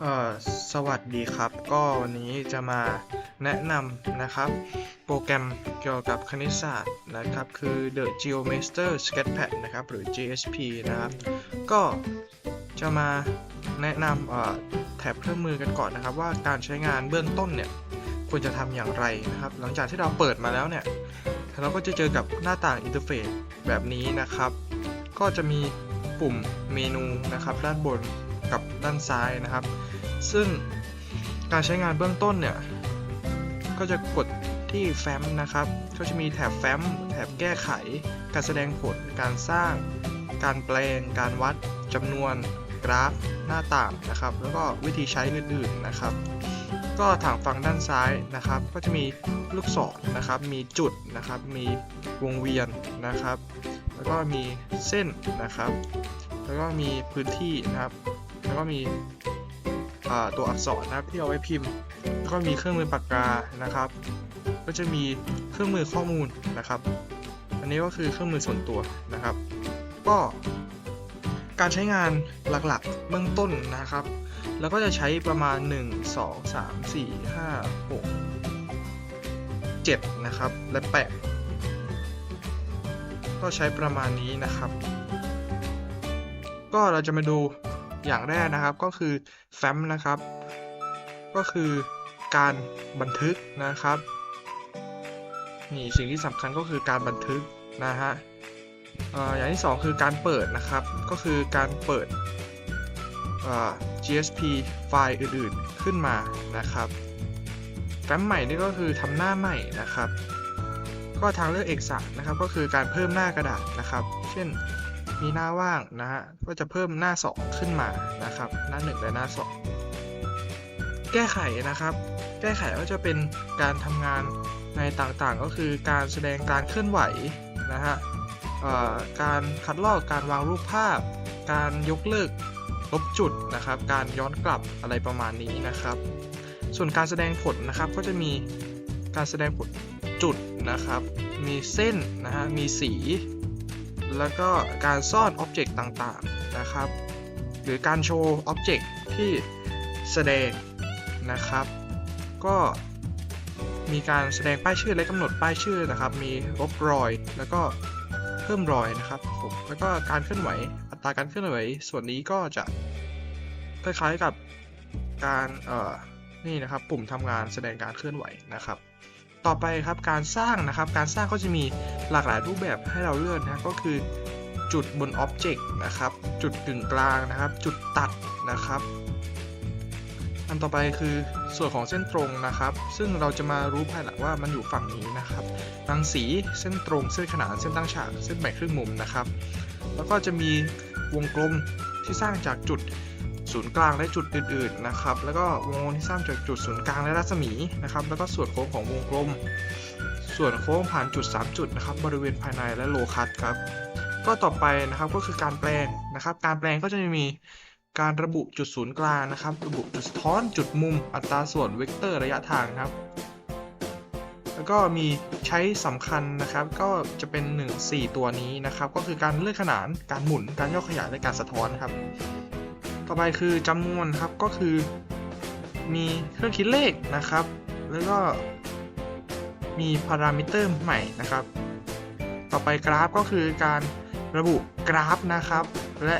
เอ่อสวัสดีครับ ก็วันนี้จะมาแนะนำนะครับ โปรแกรมเกี่ยวกับคณิตศาสตร์นะครับ คือ The Geomaster Sketchpad นะครับ หรือ GSP นะครับ ก็จะมาแนะนำเอ่อแถบเครื่องมือกันก่อนนะครับ ว่าการใช้งานเบื้องต้นเนี่ยควรจะทำอย่างไรนะครับ หลังจากที่เราเปิดมาแล้วเนี่ยเราก็จะเจอกับหน้าต่างอินเทอร์เฟซแบบนี้นะครับ ก็จะมีปุ่มเมนูนะครับด้านบน กับด้านซ้ายนะครับ ซึ่งการใช้งานเบื้องต้นเนี่ย ก็จะกดที่แฟ้มนะครับ ก็จะมีแถบแฟ้ม แถบแก้ไข การแสดงผล การสร้าง การแปลง การวัดจำนวน กราฟ หน้าต่างนะครับ แล้วก็วิธีใช้อื่นๆนะครับ ก็ทางฝั่งด้านซ้ายนะครับ ก็จะมีลูกศรนะครับ มีจุดนะครับ มีวงเวียนนะครับ แล้วก็มีเส้นนะครับ แล้วก็มีพื้นที่นะครับ แล้วก็มีตัวอักษรนะครับที่เอาไว้พิมพ์ แล้วก็มีเครื่องมือปากกานะครับ ก็จะมีเครื่องมือข้อมูลนะครับ อันนี้ก็คือเครื่องมือส่วนตัวนะครับ ก็การใช้งานหลักๆเบื้องต้นนะครับ แล้วก็จะใช้ประมาณ 1 2 3 4 5 6 7 นะครับ และ 8 ก็ใช้ประมาณนี้นะครับ ก็เราจะมาดู อย่างแรกนะครับก็คือแฟ้มนะครับ ก็คือการบันทึกนะครับนี่สิ่งที่สำคัญก็คือการบันทึกนะฮะอย่างที่สองคือการเปิดนะครับ ก็คือการเปิด GSP ไฟล์อื่นๆขึ้นมานะครับแฟ้มใหม่นี่ก็คือทำหน้าใหม่นะครับ ก็ทางเลือกเอกสารนะครับ ก็คือการเพิ่มหน้ากระดาษนะครับ เช่น มีหน้าว่างนะฮะก็จะเพิ่มหน้า 2 ขึ้นมานะครับ หน้า 1 และหน้า 2 แก้ไขนะครับ แก้ไขก็จะเป็นการทำงานในต่างๆ ก็คือการแสดงการเคลื่อนไหวนะฮะการคัดลอกการวางรูปภาพ การยกเลิกลบจุดนะครับ การย้อนกลับอะไรประมาณนี้นะครับ ส่วนการแสดงผลนะครับก็จะมีการแสดงผลจุดนะครับ มีเส้นนะฮะมีสี แล้วก็การซ่อนอ็อบเจกต์ต่างๆนะครับ หรือการโชว์อ็อบเจกต์ที่แสดงนะครับ ก็มีการแสดงป้ายชื่อและกำหนดป้ายชื่อนะครับ มีลบรอยแล้วก็เพิ่มรอยนะครับผมแล้วก็การเคลื่อนไหวอัตราการเคลื่อนไหวส่วนนี้ก็จะคล้ายๆกับการเอ่อนี่นะครับ ปุ่มทำงานแสดงการเคลื่อนไหวนะครับ ต่อไปครับการสร้างนะครับ การสร้างก็จะมีหลากหลายรูปแบบให้เราเลือกนะก็คือจุดบนอ็อบเจกต์นะครับ จุดกึ่งกลางนะครับ จุดตัดนะครับอันต่อไปคือส่วนของเส้นตรงนะครับ ซึ่งเราจะมารู้ภายหลังว่ามันอยู่ฝั่งนี้นะครับรังสีเส้นตรง เส้นขนานเส้นตั้งฉาก เส้นแบ่งครึ่งมุมนะครับ แล้วก็จะมีวงกลมที่สร้างจากจุด ศูนย์กลางและจุดอื่นๆนะครับแล้วก็วงกลมที่สร้างจากจุดศูนย์กลางและรัศมีนะครับแล้วก็ส่วนโค้งของวงกลม ส่วนโค้งผ่านจุด 3 จุดนะครับบริเวณภายในและโลคัสครับก็ต่อไปนะครับก็คือการแปลงนะครับการแปลงก็จะมีการระบุจุดศูนย์กลางนะครับ ระบุจุดสะท้อนจุดมุม อัตราส่วนเวกเตอร์ระยะทางครับ แล้วก็มีใช้สำคัญนะครับก็จะเป็น 1 4 ตัวนี้นะครับ ก็คือการเลื่อนขนานการหมุนการย่อขยายและการสะท้อนครับ ต่อไปคือจำนวนครับก็คือมีเครื่องคิดเลขนะครับ แล้วก็มีพารามิเตอร์ใหม่นะครับ ต่อไปกราฟก็คือการระบุกราฟนะครับ และ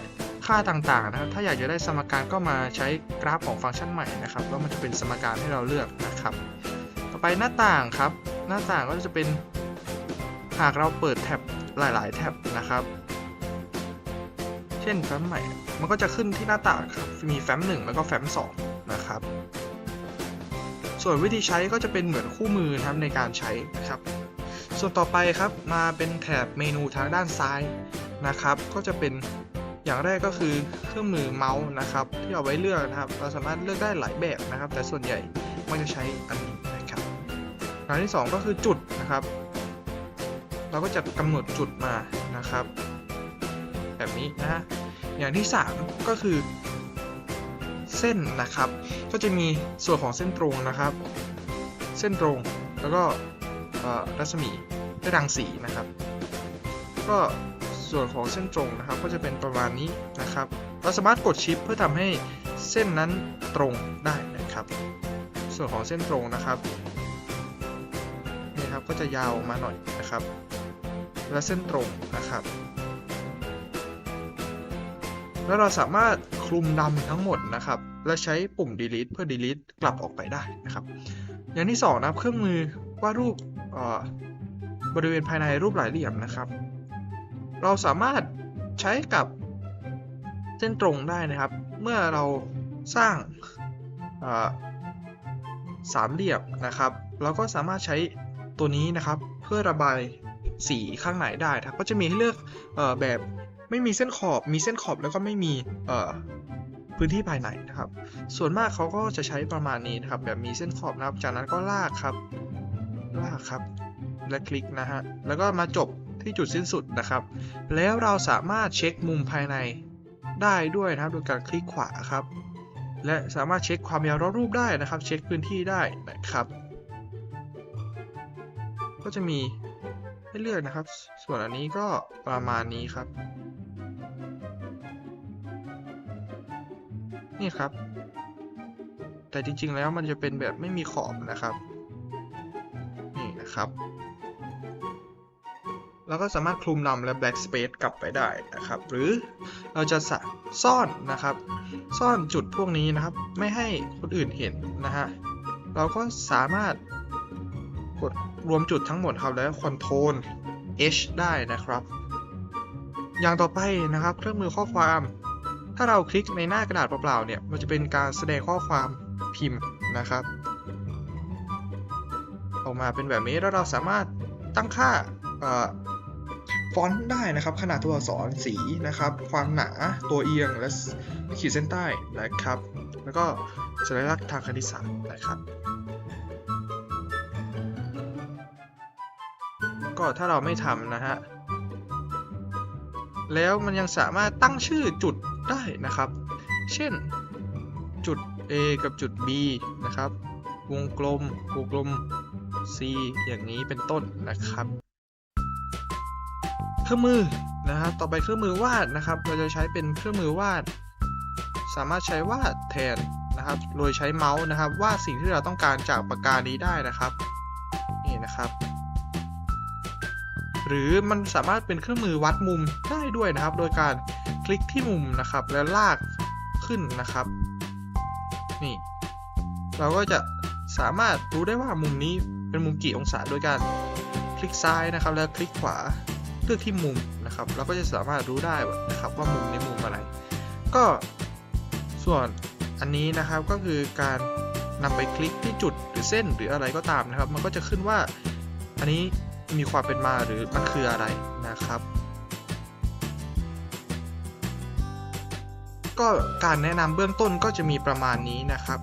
ค่าต่างๆนะครับ ถ้าอยากจะได้สมการก็มาใช้กราฟของฟังก์ชันใหม่นะครับ แล้วมันจะเป็นสมการให้เราเลือกนะครับ ต่อไปหน้าต่างครับ หน้าต่างก็จะเป็นหากเราเปิดแท็บหลาย ๆ แท็บนะครับ เช่นแฟ้มใหม่ มันก็จะขึ้นที่หน้าต่างครับ มีแฟ้ม1แล้วก็แฟ้ม2นะครับ ส่วนวิธีใช้ก็จะเป็นเหมือนคู่มือนะครับในการใช้นะครับ ส่วนต่อไปครับมาเป็นแถบเมนูทางด้านซ้ายนะครับ ก็จะเป็นอย่างแรกก็คือเครื่องมือเมาส์นะครับ ที่เอาไว้เลือกนะครับ เราสามารถเลือกได้หลายแบบนะครับ แต่ส่วนใหญ่มันจะใช้อันนี้นะครับอย่างที่สองก็คือจุดนะครับ เราก็จะกำหนดจุดมานะครับ แบบนี้นะฮะ อย่างที่สามก็คือเส้นนะครับ ก็จะมีส่วนของเส้นตรงนะครับ เส้นตรงแล้วก็รัศมีด้วยรังสีนะครับ ก็ส่วนของเส้นตรงนะครับ ก็จะเป็นประมาณนี้นะครับ เราสามารถกดชิปเพื่อทำให้เส้นนั้นตรงได้นะครับ ส่วนของเส้นตรงนะครับนี่ครับก็จะยาวออกมาหน่อยนะครับ และเส้นตรงนะครับ แล้วเราสามารถคลุมดำทั้งหมดนะครับ และใช้ปุ่ม delete เพื่อ delete กลับออกไปได้นะครับ อย่างที่สองนะครับเครื่องมือวาดรูปบริเวณภายในรูปหลายเหลี่ยมนะครับ เราสามารถใช้กับเส้นตรงได้นะครับ เมื่อเราสร้างสามเหลี่ยมนะครับ เราก็สามารถใช้ตัวนี้นะครับเพื่อระบายสีข้างในได้ครับก็จะมีให้เลือกอแบบ ไม่มีเส้นขอบ มีเส้นขอบแล้วก็ไม่มีเอ่อพื้นที่ภายในนะครับ ส่วนมากเขาก็จะใช้ประมาณนี้นะครับ แบบมีเส้นขอบนะครับ จากนั้นก็ลากครับ ลากครับ และคลิกนะฮะ แล้วก็มาจบที่จุดสิ้นสุดนะครับ แล้วเราสามารถเช็คมุมภายในได้ด้วยนะครับ โดยการคลิกขวาครับ และสามารถเช็คความยาวรอบรูปได้นะครับ เช็คพื้นที่ได้นะครับ ก็จะมี ให้เลือกนะครับ ส่วนอันนี้ก็ประมาณนี้ครับ นี่ครับ แต่จริงๆแล้วมันจะเป็นแบบไม่มีขอบนะครับ นี่นะครับเราก็สามารถคลุมนำและ black space กลับไปได้นะครับ หรือเราจะซ่อนนะครับ ซ่อนจุดพวกนี้นะครับ ไม่ให้คนอื่นเห็นนะฮะ เราก็สามารถ กดรวมจุดทั้งหมดครับแล้ว Ctrl H ได้นะครับ อย่างต่อไปนะครับเครื่องมือข้อความ ถ้าเราคลิกในหน้ากระดาษเปล่าๆเนี่ยมันจะเป็นการแสดงข้อความพิมพ์นะครับ ออกมาเป็นแบบนี้แล้วเราสามารถตั้งค่าอฟอนต์ได้นะครับขนาดตัวอักษรสีนะครับ ความหนาตัวเอียงและขีดเส้นใต้นะครับ แล้วก็สัญลักษณ์ทางคณิตศาสตร์นะครับ ก็ถ้าเราไม่ทำนะฮะ แล้วมันยังสามารถตั้งชื่อจุดได้นะครับ เช่นจุด A กับจุด B นะครับ วงกลม วงกลม C อย่างนี้เป็นต้นนะครับ เครื่องมือนะครับต่อไปเครื่องมือวาดนะครับ เราจะใช้เป็นเครื่องมือวาด สามารถใช้วาดแทนนะครับ โดยใช้เมาส์นะครับวาดสิ่งที่เราต้องการจากปากกานี้ได้นะครับ นี่นะครับ หรือมันสามารถเป็นเครื่องมือวัดมุมได้ด้วยนะครับ โดยการคลิกที่มุมนะครับ แล้วลากขึ้นนะครับ นี่ เราก็จะสามารถรู้ได้ว่ามุมนี้เป็นมุมกี่องศาโดยการคลิกซ้ายนะครับ แล้วคลิกขวาเลือกที่มุมนะครับ เราก็จะสามารถรู้ได้นะครับว่ามุมในมุมอะไร ก็ส่วนอันนี้นะครับก็คือการนำไปคลิกที่จุดหรือเส้นหรืออะไรก็ตามนะครับ มันก็จะขึ้นว่าอันนี้ มีความเป็นมาหรือมันคืออะไรนะครับ ก็การแนะนำเบื้องต้นก็จะมีประมาณนี้นะครับ